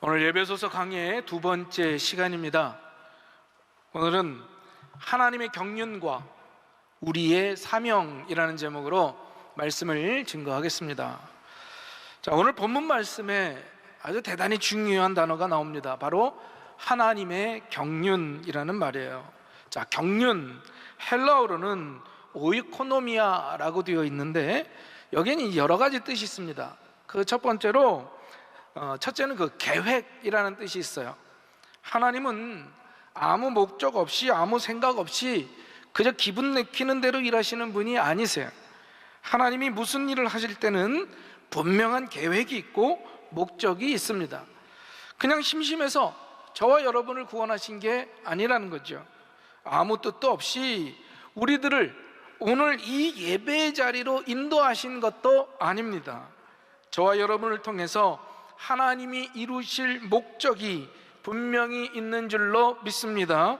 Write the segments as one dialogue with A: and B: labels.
A: 오늘 예배소서 강의의 두 번째 시간입니다. 오늘은 하나님의 경륜과 우리의 사명이라는 제목으로 말씀을 증거하겠습니다. 자, 오늘 본문 말씀에 아주 대단히 중요한 단어가 나옵니다. 바로 하나님의 경륜이라는 말이에요. 자, 경륜 헬라어로는 오이코노미아라고 되어 있는데 여기는 여러 가지 뜻이 있습니다. 그 첫 번째로 어, 첫째는 그 계획이라는 뜻이 있어요. 하나님은 아무 목적 없이 아무 생각 없이 그저 기분 내키는 대로 일하시는 분이 아니세요. 하나님이 무슨 일을 하실 때는 분명한 계획이 있고 목적이 있습니다. 그냥 심심해서 저와 여러분을 구원하신 게 아니라는 거죠. 아무 뜻도 없이 우리들을 오늘 이 예배의 자리로 인도하신 것도 아닙니다. 저와 여러분을 통해서 하나님이 이루실 목적이 분명히 있는 줄로 믿습니다.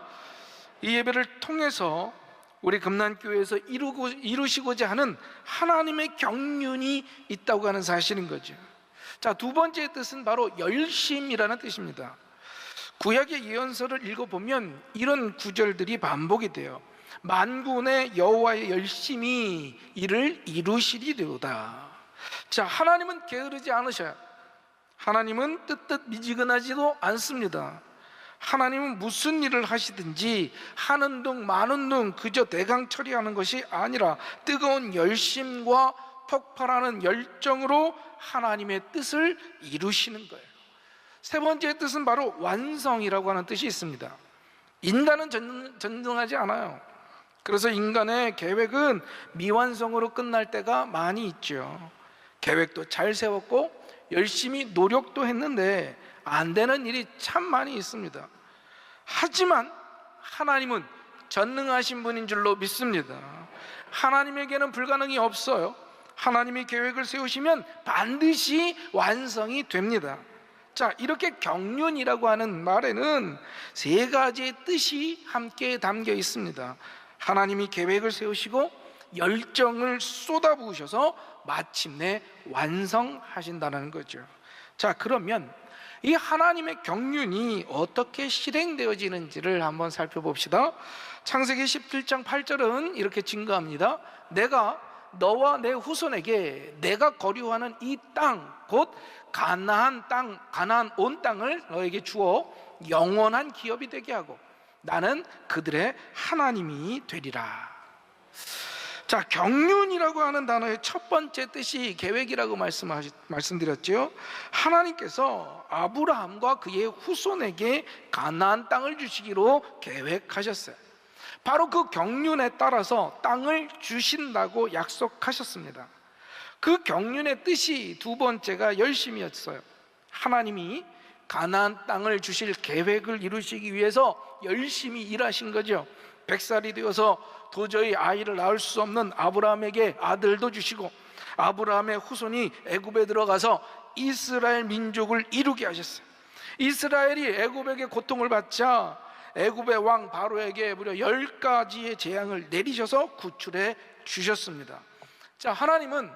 A: 이 예배를 통해서 우리 금난교회에서 이루고, 이루시고자 하는 하나님의 경륜이 있다고 하는 사실인 거죠. 자, 두 번째 뜻은 바로 열심이라는 뜻입니다. 구약의 예언서를 읽어보면 이런 구절들이 반복이 돼요. 만군의 여호와의 열심히 이를 이루시리로다. 자, 하나님은 게으르지 않으셔요. 하나님은 뜨뜻 미지근하지도 않습니다. 하나님은 무슨 일을 하시든지 하는 둥 마는 둥 그저 대강 처리하는 것이 아니라 뜨거운 열심과 폭발하는 열정으로 하나님의 뜻을 이루시는 거예요. 세 번째 뜻은 바로 완성이라고 하는 뜻이 있습니다. 인간은 전능하지 않아요. 그래서 인간의 계획은 미완성으로 끝날 때가 많이 있죠. 계획도 잘 세웠고 열심히 노력도 했는데 안 되는 일이 참 많이 있습니다. 하지만 하나님은 전능하신 분인 줄로 믿습니다. 하나님에게는 불가능이 없어요. 하나님이 계획을 세우시면 반드시 완성이 됩니다. 자, 이렇게 경륜이라고 하는 말에는 세 가지의 뜻이 함께 담겨 있습니다. 하나님이 계획을 세우시고 열정을 쏟아부으셔서 마침내 완성하신다는 거죠. 자, 그러면 이 하나님의 경륜이 어떻게 실행되어지는지를 한번 살펴봅시다. 창세기 17장 8절은 이렇게 증거합니다. 내가 너와 내 후손에게 내가 거류하는 이 땅, 곧 가나안 땅, 가나안 온 땅을 너에게 주어 영원한 기업이 되게 하고 나는 그들의 하나님이 되리라. 자, 경륜이라고 하는 단어의 첫 번째 뜻이 계획이라고 말씀하시, 말씀드렸죠. 하나님께서 아브라함과 그의 후손에게 가나안 땅을 주시기로 계획하셨어요. 바로 그 경륜에 따라서 땅을 주신다고 약속하셨습니다. 그 경륜의 뜻이 두 번째가 열심이었어요. 하나님이 가나안 땅을 주실 계획을 이루시기 위해서 열심히 일하신 거죠. 백살이 되어서 도저히 아이를 낳을 수 없는 아브라함에게 아들도 주시고 아브라함의 후손이 애굽에 들어가서 이스라엘 민족을 이루게 하셨어요. 이스라엘이 애굽에게 고통을 받자 애굽의 왕 바로에게 무려 열 가지의 재앙을 내리셔서 구출해 주셨습니다. 자, 하나님은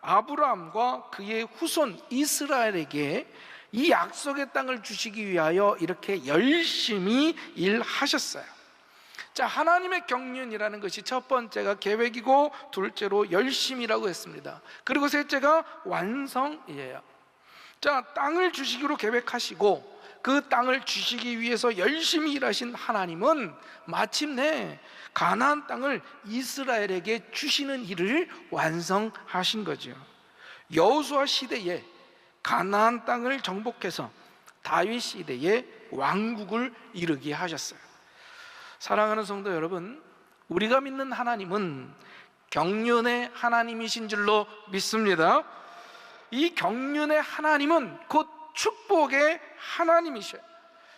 A: 아브라함과 그의 후손 이스라엘에게 이 약속의 땅을 주시기 위하여 이렇게 열심히 일하셨어요. 자, 하나님의 경륜이라는 것이 첫 번째가 계획이고 둘째로 열심이라고 했습니다. 그리고 셋째가 완성이에요. 자, 땅을 주시기로 계획하시고 그 땅을 주시기 위해서 열심히 일하신 하나님은 마침내 가나안 땅을 이스라엘에게 주시는 일을 완성하신 거죠. 여호수아 시대에 가나안 땅을 정복해서 다윗 시대에 왕국을 이루게 하셨어요. 사랑하는 성도 여러분, 우리가 믿는 하나님은 경륜의 하나님이신 줄로 믿습니다. 이 경륜의 하나님은 곧 축복의 하나님이셔요.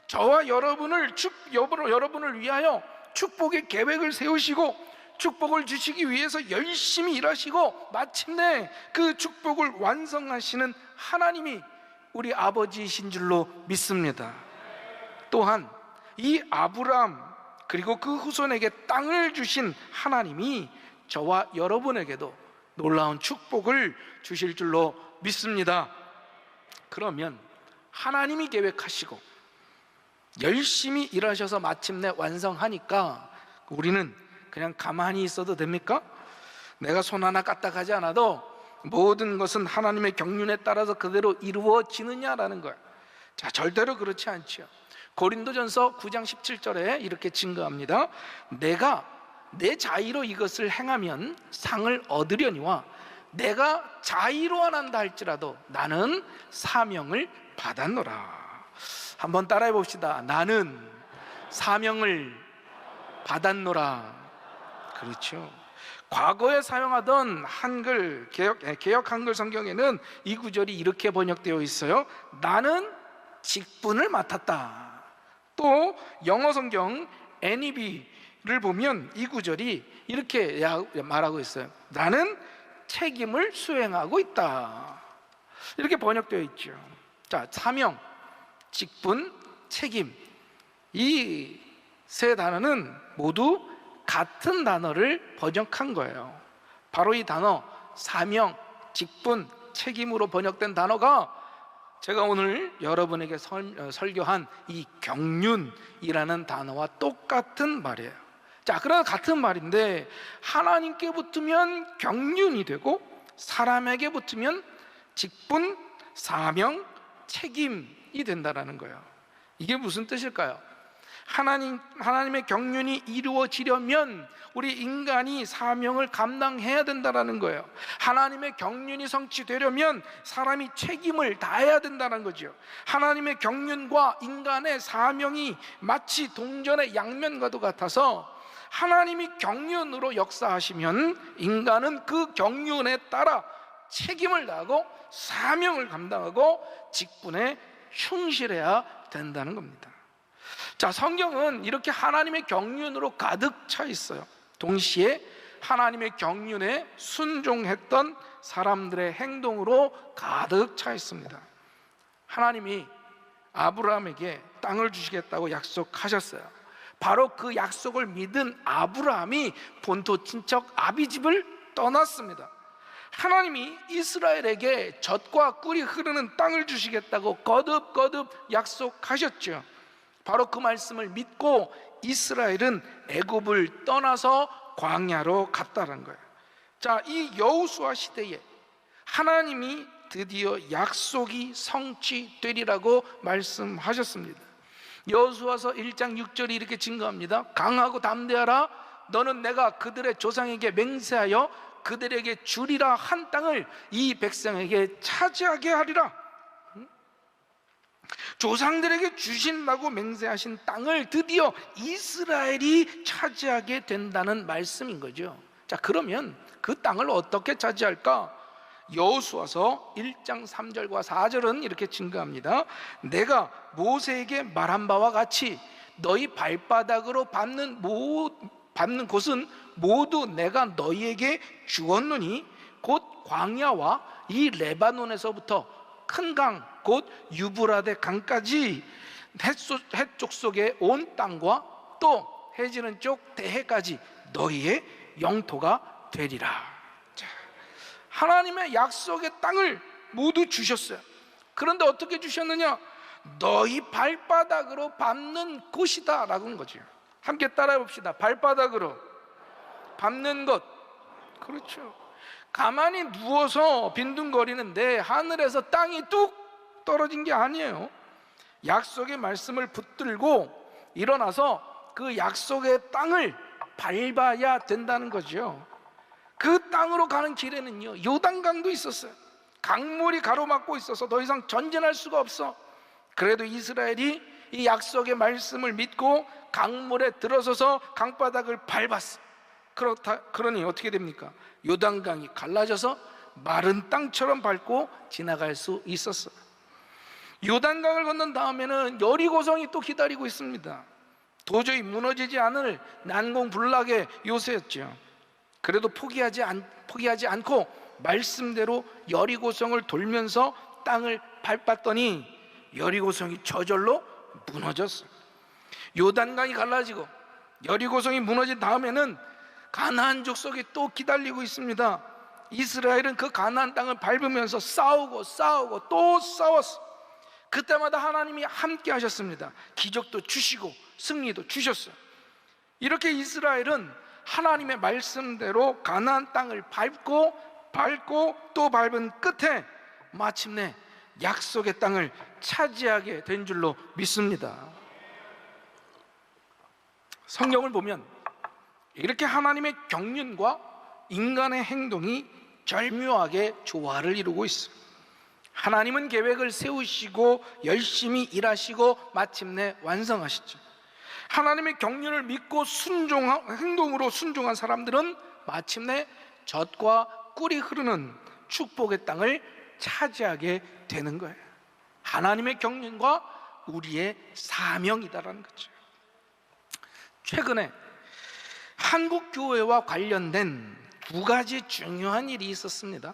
A: 저와 여러분을 축 여러분을 위하여 축복의 계획을 세우시고 축복을 주시기 위해서 열심히 일하시고 마침내 그 축복을 완성하시는 하나님이 우리 아버지이신 줄로 믿습니다. 또한 이 아브라함 그리고 그 후손에게 땅을 주신 하나님이 저와 여러분에게도 놀라운 축복을 주실 줄로 믿습니다. 그러면 하나님이 계획하시고 열심히 일하셔서 마침내 완성하니까 우리는 그냥 가만히 있어도 됩니까? 내가 손 하나 까딱 하지 않아도 모든 것은 하나님의 경륜에 따라서 그대로 이루어지느냐라는 거야. 자, 절대로 그렇지 않죠. 고린도전서 9장 17절에 이렇게 증거합니다. 내가 내 자의로 이것을 행하면 상을 얻으려니와 내가 자의로 안 한다 할지라도 나는 사명을 받았노라. 한번 따라해 봅시다. 나는 사명을 받았노라. 그렇죠. 과거에 사용하던 한글 개혁 예, 개혁 한글 성경에는 이 구절이 이렇게 번역되어 있어요. 나는 직분을 맡았다. 또 영어 성경 NEB를 보면 이 구절이 이렇게 야- 말하고 있어요. 나는 책임을 수행하고 있다. 이렇게 번역되어 있죠. 자, 사명, 직분, 책임. 이 세 단어는 모두 같은 단어를 번역한 거예요. 바로 이 단어, 사명, 직분, 책임으로 번역된 단어가 제가 오늘 여러분에게 설, 어, 설교한 이 경륜이라는 단어와 똑같은 말이에요. 자, 그러나 같은 말인데 하나님께 붙으면 경륜이 되고 사람에게 붙으면 직분, 사명, 책임이 된다라는 거예요. 이게 무슨 뜻일까요? 하나님 하나님의 경륜이 이루어지려면 우리 인간이 사명을 감당해야 된다라는 거예요. 하나님의 경륜이 성취되려면 사람이 책임을 다해야 된다는 거죠. 하나님의 경륜과 인간의 사명이 마치 동전의 양면과도 같아서 하나님이 경륜으로 역사하시면 인간은 그 경륜에 따라 책임을 다하고 사명을 감당하고 직분에 충실해야 된다는 겁니다. 자, 성경은 이렇게 하나님의 경륜으로 가득 차 있어요. 동시에 하나님의 경륜에 순종했던 사람들의 행동으로 가득 차 있습니다. 하나님이 아브라함에게 땅을 주시겠다고 약속하셨어요. 바로 그 약속을 믿은 아브라함이 본토 친척 아비집을 떠났습니다. 하나님이 이스라엘에게 젖과 꿀이 흐르는 땅을 주시겠다고 거듭거듭 약속하셨죠. 바로 그 말씀을 믿고 이스라엘은 애굽을 떠나서 광야로 갔다는 거예요. 자, 이 여호수아 시대에 하나님이 드디어 약속이 성취되리라고 말씀하셨습니다. 여호수아서 1장 6절이 이렇게 증거합니다. 강하고 담대하라 너는 내가 그들의 조상에게 맹세하여 그들에게 주리라 한 땅을 이 백성에게 차지하게 하리라. 조상들에게 주신다고 맹세하신 땅을 드디어 이스라엘이 차지하게 된다는 말씀인 거죠. 자, 그러면 그 땅을 어떻게 차지할까? 여호수아서 1장 3절과 4절은 이렇게 증거합니다. 내가 모세에게 말한 바와 같이 너희 발바닥으로 밟는 모 밟는 곳은 모두 내가 너희에게 주었노니 곧 광야와 이 레바논에서부터 큰 강, 곧 유브라데 강까지 해쪽 속에 온 땅과 또 해지는 쪽 대해까지 너희의 영토가 되리라. 자, 하나님의 약속의 땅을 모두 주셨어요. 그런데 어떻게 주셨느냐? 너희 발바닥으로 밟는 곳이다라고 한 거죠. 함께 따라해 봅시다. 발바닥으로 밟는 것. 그렇죠. 가만히 누워서 빈둥거리는데 하늘에서 땅이 뚝 떨어진 게 아니에요. 약속의 말씀을 붙들고 일어나서 그 약속의 땅을 밟아야 된다는 거죠. 그 땅으로 가는 길에는요, 요단강도 있었어요. 강물이 가로막고 있어서 더 이상 전진할 수가 없어. 그래도 이스라엘이 이 약속의 말씀을 믿고 강물에 들어서서 강바닥을 밟았어. 그렇다 그러니 어떻게 됩니까? 요단강이 갈라져서 마른 땅처럼 밟고 지나갈 수 있었어요. 요단강을 건넌 다음에는 여리고성이 또 기다리고 있습니다. 도저히 무너지지 않을 난공불락의 요새였죠. 그래도 포기하지 않, 포기하지 않고 말씀대로 여리고성을 돌면서 땅을 밟았더니 여리고성이 저절로 무너졌어요. 요단강이 갈라지고 여리고성이 무너진 다음에는 가나안 족속이 또 기다리고 있습니다. 이스라엘은 그 가나안 땅을 밟으면서 싸우고 싸우고 또 싸웠어. 그때마다 하나님이 함께 하셨습니다. 기적도 주시고 승리도 주셨어요. 이렇게 이스라엘은 하나님의 말씀대로 가나안 땅을 밟고 밟고 또 밟은 끝에 마침내 약속의 땅을 차지하게 된 줄로 믿습니다. 성경을 보면 이렇게 하나님의 경륜과 인간의 행동이 절묘하게 조화를 이루고 있습니다. 하나님은 계획을 세우시고 열심히 일하시고 마침내 완성하시죠. 하나님의 경륜을 믿고 순종한 행동으로 순종한 사람들은 마침내 젖과 꿀이 흐르는 축복의 땅을 차지하게 되는 거예요. 하나님의 경륜과 우리의 사명이다라는 거죠. 최근에 한국 교회와 관련된 두 가지 중요한 일이 있었습니다.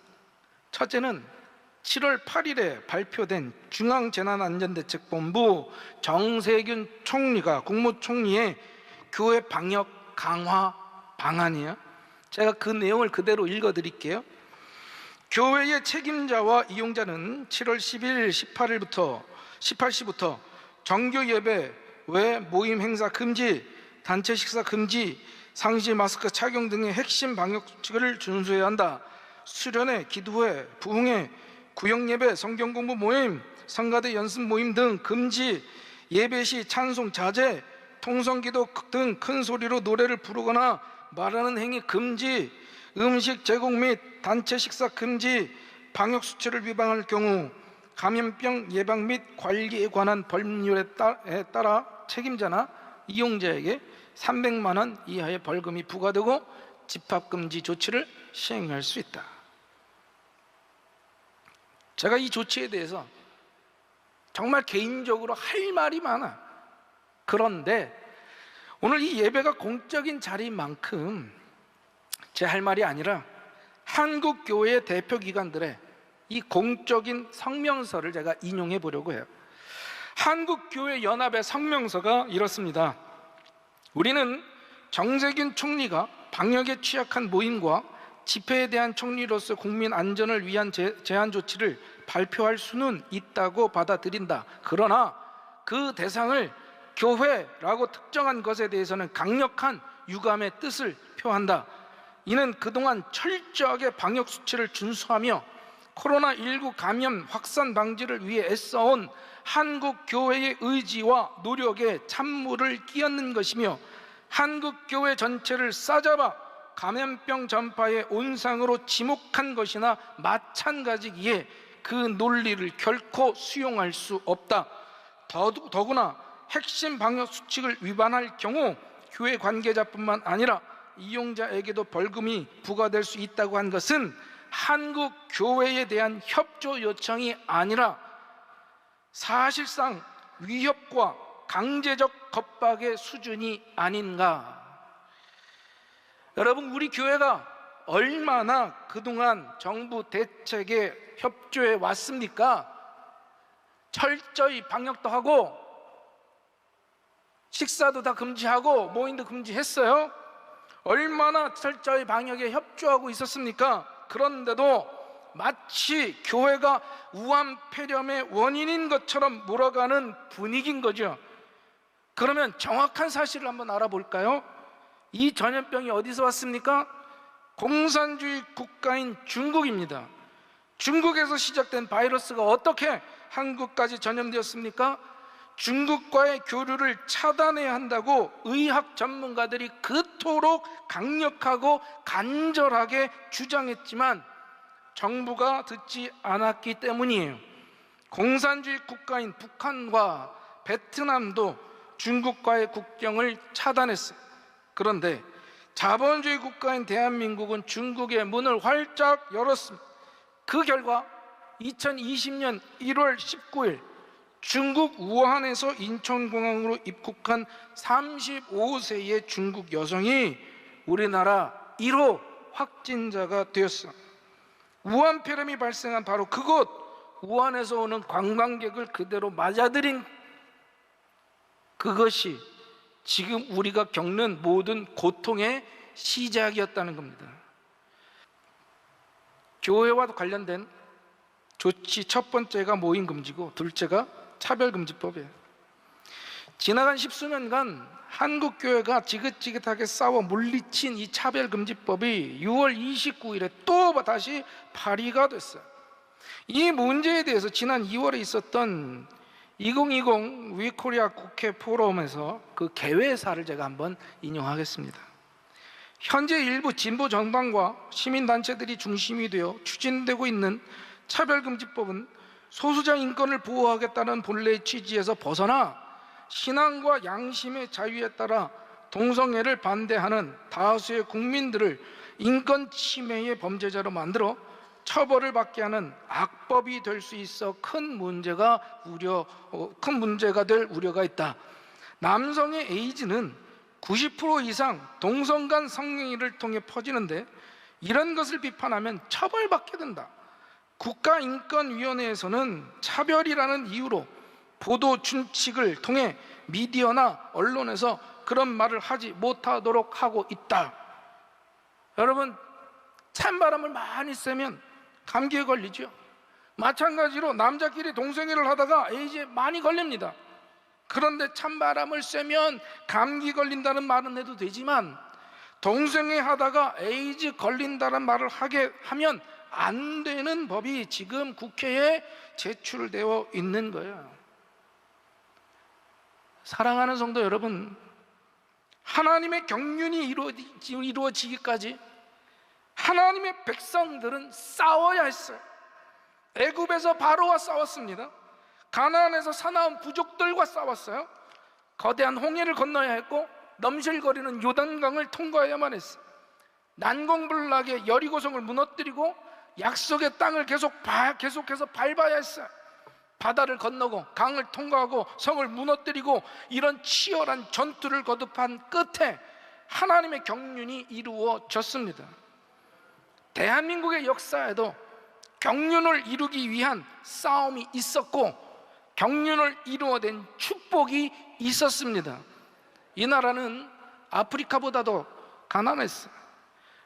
A: 첫째는 7월 8일에 발표된 중앙재난안전대책본부 정세균 총리가 국무총리의 교회 방역 강화 방안이에요. 제가 그 내용을 그대로 읽어 드릴게요. 교회의 책임자와 이용자는 7월 10일, 18일부터 18시부터 정규 예배 외 모임 행사 금지, 단체 식사 금지, 상시 마스크 착용 등의 핵심 방역 수칙을 준수해야 한다. 수련회, 기도회, 부흥회, 구역 예배, 성경 공부 모임, 성가대 연습 모임 등 금지, 예배 시 찬송 자제, 통성 기도 등 큰 소리로 노래를 부르거나 말하는 행위 금지, 음식 제공 및 단체 식사 금지, 방역 수칙을 위반할 경우 감염병 예방 및 관리에 관한 법률에 따라 책임자나 이용자에게 300만 원 이하의 벌금이 부과되고 집합 금지 조치를 시행할 수 있다. 제가 이 조치에 대해서 정말 개인적으로 할 말이 많아. 그런데 오늘 이 예배가 공적인 자리인 만큼 제 할 말이 아니라 한국 교회의 대표 기관들의 이 공적인 성명서를 제가 인용해 보려고 해요. 한국 교회 연합의 성명서가 이렇습니다. 우리는 정세균 총리가 방역에 취약한 모임과 집회에 대한 총리로서 국민 안전을 위한 제, 제한 조치를 발표할 수는 있다고 받아들인다. 그러나 그 대상을 교회라고 특정한 것에 대해서는 강력한 유감의 뜻을 표한다. 이는 그동안 철저하게 방역 수칙을 준수하며 코로나19 감염 확산 방지를 위해 애써온 한국 교회의 의지와 노력에 찬물을 끼얹는 것이며 한국 교회 전체를 싸잡아 감염병 전파의 온상으로 지목한 것이나 마찬가지기에 그 논리를 결코 수용할 수 없다. 더- 더구나 핵심 방역 수칙을 위반할 경우 교회 관계자뿐만 아니라 이용자에게도 벌금이 부과될 수 있다고 한 것은 한국 교회에 대한 협조 요청이 아니라 사실상 위협과 강제적 겁박의 수준이 아닌가. 여러분, 우리 교회가 얼마나 그동안 정부 대책에 협조해 왔습니까? 철저히 방역도 하고 식사도 다 금지하고 모임도 금지했어요. 얼마나 철저히 방역에 협조하고 있었습니까? 그런데도 마치 교회가 우한 폐렴의 원인인 것처럼 몰아가는 분위기인 거죠. 그러면 정확한 사실을 한번 알아볼까요? 이 전염병이 어디서 왔습니까? 공산주의 국가인 중국입니다. 중국에서 시작된 바이러스가 어떻게 한국까지 전염되었습니까? 중국과의 교류를 차단해야 한다고 의학 전문가들이 그토록 강력하고 간절하게 주장했지만 정부가 듣지 않았기 때문이에요. 공산주의 국가인 북한과 베트남도 중국과의 국경을 차단했어요. 그런데 자본주의 국가인 대한민국은 중국의 문을 활짝 열었습니다. 그 결과 2020년 1월 19일 중국 우한에서 인천공항으로 입국한 35세의 중국 여성이 우리나라 1호 확진자가 되었어. 우한 폐렴이 발생한 바로 그곳 우한에서 오는 관광객을 그대로 맞아들인 그것이 지금 우리가 겪는 모든 고통의 시작이었다는 겁니다. 교회와 관련된 조치 첫 번째가 모임 금지고 둘째가 차별 금지법이에요. 지나간 십수년간 한국 교회가 지긋지긋하게 싸워 물리친 이 차별 금지법이 6월 29일에 또 다시 발의가 됐어요. 이 문제에 대해서 지난 2월에 있었던 2020 위코리아 국회 포럼에서 그 개회사를 제가 한번 인용하겠습니다. 현재 일부 진보 정당과 시민단체들이 중심이 되어 추진되고 있는 차별금지법은 소수자 인권을 보호하겠다는 본래의 취지에서 벗어나 신앙과 양심의 자유에 따라 동성애를 반대하는 다수의 국민들을 인권 침해의 범죄자로 만들어 처벌을 받게 하는 악법이 될 수 있어 큰 문제가 우려 어, 큰 문제가 될 우려가 있다. 남성의 에이즈는 90% 이상 동성 간 성행위를 통해 퍼지는데 이런 것을 비판하면 처벌받게 된다. 국가인권위원회에서는 차별이라는 이유로 보도 준칙을 통해 미디어나 언론에서 그런 말을 하지 못하도록 하고 있다. 여러분, 찬바람을 많이 쐬면 감기에 걸리죠. 마찬가지로 남자끼리 동성애를 하다가 에이즈에 많이 걸립니다. 그런데 찬바람을 쐬면 감기 걸린다는 말은 해도 되지만 동성애 하다가 에이즈 걸린다는 말을 하게 하면 안 되는 법이 지금 국회에 제출되어 있는 거예요. 사랑하는 성도 여러분, 하나님의 경륜이 이루어지- 이루어지기까지 하나님의 백성들은 싸워야 했어요. 애굽에서 바로와 싸웠습니다. 가나안에서 사나운 부족들과 싸웠어요. 거대한 홍해를 건너야 했고 넘실거리는 요단강을 통과해야만 했어요. 난공불락의 여리고성을 무너뜨리고 약속의 땅을 계속 바- 계속해서 밟아야 했어요. 바다를 건너고 강을 통과하고 성을 무너뜨리고 이런 치열한 전투를 거듭한 끝에 하나님의 경륜이 이루어졌습니다. 대한민국의 역사에도 경륜을 이루기 위한 싸움이 있었고 경륜을 이루어낸 축복이 있었습니다. 이 나라는 아프리카보다도 가난했어요.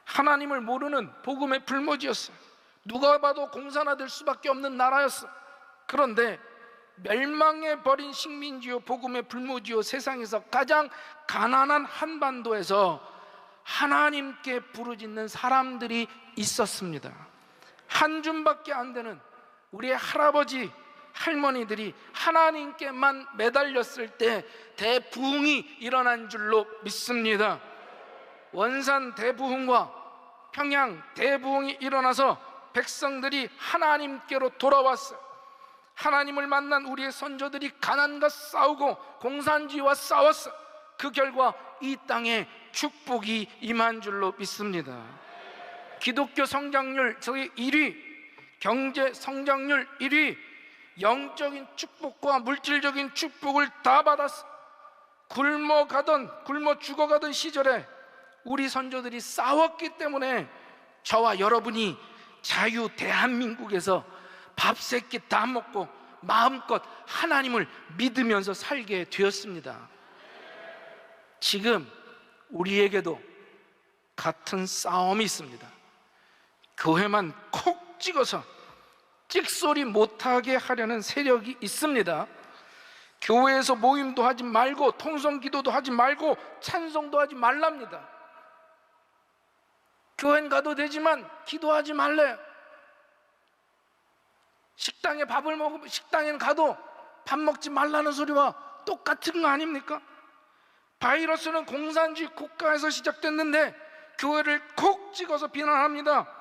A: 하나님을 모르는 복음의 불모지였어요. 누가 봐도 공산화 될 수밖에 없는 나라였어요. 그런데 멸망해 버린 식민지요 복음의 불모지요 세상에서 가장 가난한 한반도에서 하나님께 부르짖는 사람들이 있었습니다. 한 줌밖에 안 되는 우리의 할아버지 할머니들이 하나님께만 매달렸을 때 대부흥이 일어난 줄로 믿습니다. 원산 대부흥과 평양 대부흥이 일어나서 백성들이 하나님께로 돌아왔어요. 하나님을 만난 우리의 선조들이 가난과 싸우고 공산주의와 싸웠어. 그 결과 이 땅에 축복이 임한 줄로 믿습니다. 기독교 성장률 저기 1위, 경제 성장률 1위, 영적인 축복과 물질적인 축복을 다 받았어. 굶어 가던 굶어 죽어가던 시절에 우리 선조들이 싸웠기 때문에 저와 여러분이 자유 대한민국에서 밥 세끼 다 먹고 마음껏 하나님을 믿으면서 살게 되었습니다. 지금 우리에게도 같은 싸움이 있습니다. 교회만 콕 찍어서 찍소리 못하게 하려는 세력이 있습니다. 교회에서 모임도 하지 말고 통성 기도도 하지 말고 찬송도 하지 말랍니다. 교회는 가도 되지만 기도하지 말래. 식당에 밥을 먹으면 식당에는 가도 밥 먹지 말라는 소리와 똑같은 거 아닙니까? 바이러스는 공산주의 국가에서 시작됐는데 교회를 콕 찍어서 비난합니다.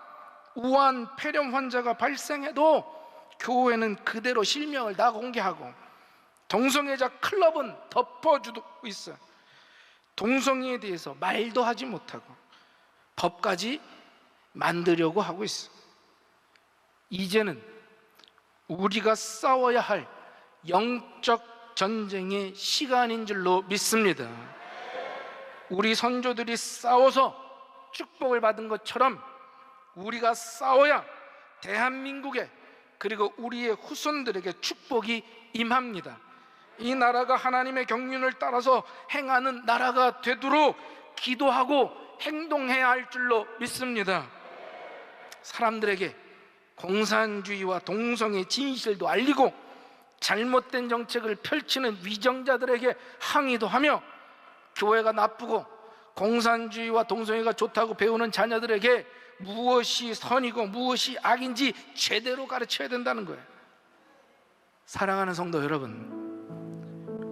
A: 우한 폐렴 환자가 발생해도 교회는 그대로 실명을 다 공개하고 동성애자 클럽은 덮어주고 있어요. 동성애에 대해서 말도 하지 못하고 법까지 만들려고 하고 있어. 이제는 우리가 싸워야 할 영적 전쟁의 시간인 줄로 믿습니다. 우리 선조들이 싸워서 축복을 받은 것처럼 우리가 싸워야 대한민국에 그리고 우리의 후손들에게 축복이 임합니다. 이 나라가 하나님의 경륜을 따라서 행하는 나라가 되도록 기도하고 행동해야 할 줄로 믿습니다. 사람들에게 공산주의와 동성의 진실도 알리고 잘못된 정책을 펼치는 위정자들에게 항의도 하며 교회가 나쁘고 공산주의와 동성애가 좋다고 배우는 자녀들에게 무엇이 선이고 무엇이 악인지 제대로 가르쳐야 된다는 거예요. 사랑하는 성도 여러분,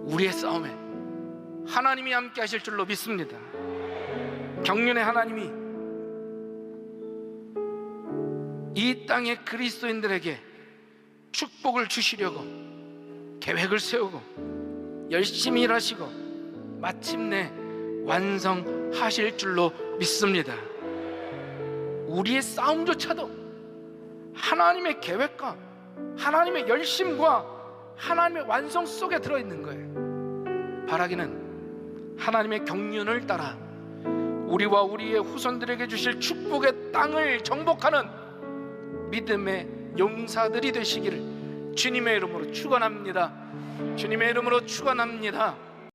A: 우리의 싸움에 하나님이 함께 하실 줄로 믿습니다. 경륜의 하나님이 이 땅의 그리스도인들에게 축복을 주시려고 계획을 세우고 열심히 일하시고 마침내 완성하실 줄로 믿습니다. 우리의 싸움조차도 하나님의 계획과 하나님의 열심과 하나님의 완성 속에 들어 있는 거예요. 바라기는 하나님의 경륜을 따라 우리와 우리의 후손들에게 주실 축복의 땅을 정복하는 믿음의 용사들이 되시기를 주님의 이름으로 축원합니다. 주님의 이름으로 축원합니다.